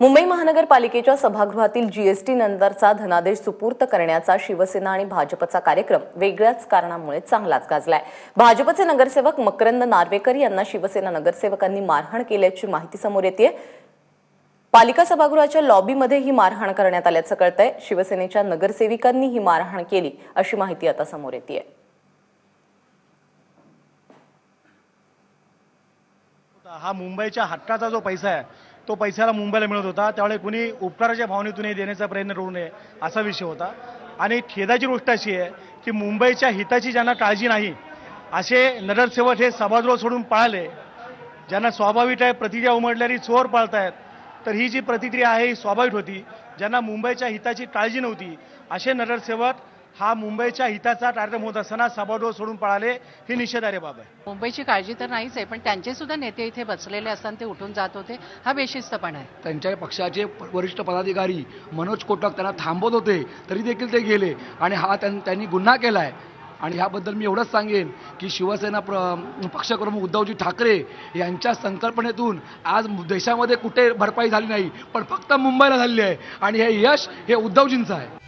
मुंबई महानगरपालिकेच्या सभागृहातील जीएसटी नंतरचा धनादेश सुपूर्त करण्याचा शिवसेना आणि भाजपचा कार्यक्रम वेगळ्याच कारणामुळे चांगलाच गाजलाय. भाजपचे नगरसेवक मकरंद नार्वेकर यांना शिवसेना नगरसेवकांनी मारहाण केल्याची माहिती समोर येते पालिका सभागृहाच्या लॉबीमध्ये ही मारहाण करण्यात आल्याचं कळतंय. शिवसेनेच्या नगरसेविकांनी ही मारहाण केली अशी माहिती आता समोर येते हा मुंबईच्या हक्काचा जो पैसा आहे तो पैशाला मुंबईला मिळत होता. त्यावेळी कुणी उपकाराच्या भावनेतूनही देण्याचा प्रयत्न करू नये असा विषय होता. आणि खेदाची गोष्ट अशी आहे की मुंबईच्या हिताची ज्यांना काळजी नाही असे नगरसेवक हे सभागृह सोडून पळाले. ज्यांना स्वाभाविक आहे प्रतिक्रिया उमटल्याने चोर पाळतायत तर ही जी प्रतिक्रिया आहे ही स्वाभाविक होती. ज्यांना मुंबईच्या हिताची काळजी नव्हती असे नगरसेवक हा मुंबईच्या हिताचा कार्यक्रम होत असताना सभागृह सोडून पळाले ही निषेधार्ह बाब आहे. मुंबईची काळजी तर नाहीच आहे पण त्यांचे सुद्धा नेते इथे बसलेले असताना ते उठून जात होते हा बेशिस्तपणा आहे. त्यांच्या पक्षाचे वरिष्ठ पदाधिकारी मनोज कोटक त्यांना थांबवत होते तरी देखील ते गेले. आणि हा त्यां- त्यांनी गुन्हा केला आहे आणि ह्याबद्दल मी एवढंच सांगेन की शिवसेना प्र पक्षप्रमुख उद्धवजी ठाकरे यांच्या संकल्पनेतून आज देशामध्ये कुठे भरपाई झाली नाही पण फक्त मुंबईला झालेली आहे. आणि हे यश हे उद्धवजींचं आहे.